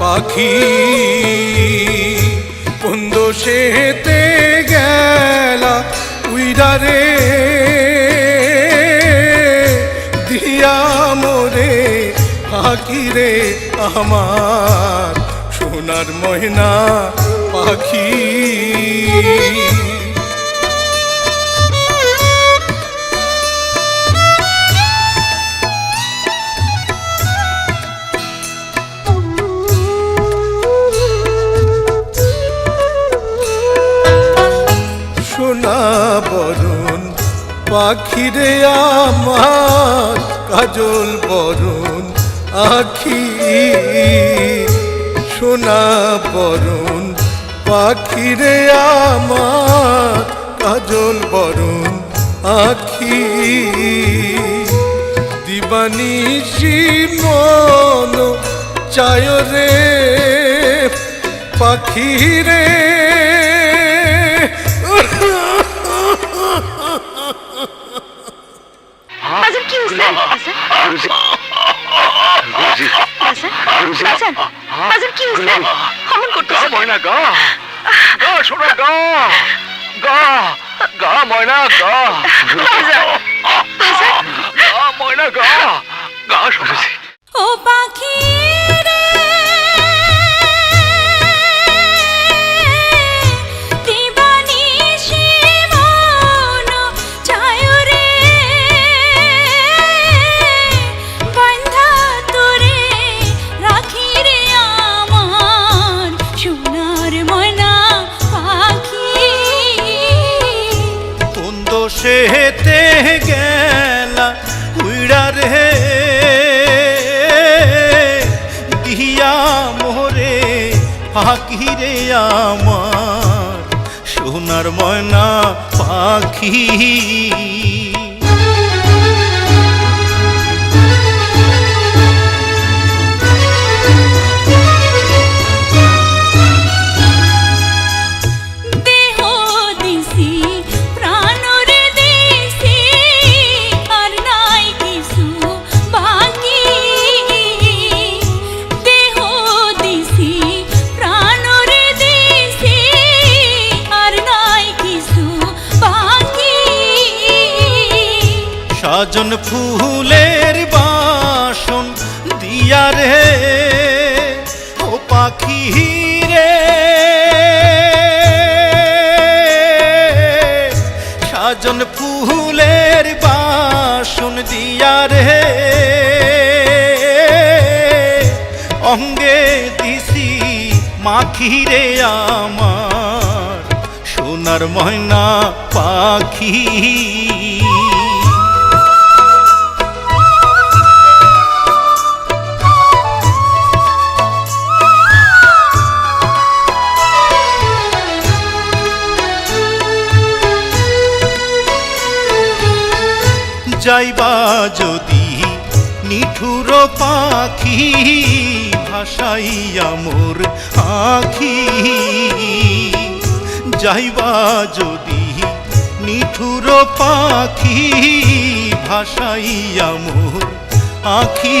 পাখি। কুন্দ সেতে গেলা উইডারে দিয়া মোরে পাখি রে আমার সোনার ময়না পাখি। বরণ, পাখিরে আমার কাজল বরণ, আখি সোনা বরণ, পাখিরে আমার কাজল বরণ, আখি দিবানিশি মন চায় রে পাখিরে বাজান বাজান কি হয়েছে? অমন গা করতেছে ময়না গা। গা সোনা গা। গা গা ময়না গা। সেতে গেলা উইড়া রে দিয়া মোরে পাখি রে আমার সোনার ময়না পাখি সাজন ফুলের বাসন দিয়া রে, ও পাখি রে। সাজন ফুলের বাসন দিয়া রে, অঙ্গে দিছি মাখি রে আমার। সোনার ময়না পাখি যাইবা যদি নিঠুর পাখি ভাসাইয়া মোর আখি। যাইবা যদি নিঠুর পাখি ভাসাইয়া মোর আখি।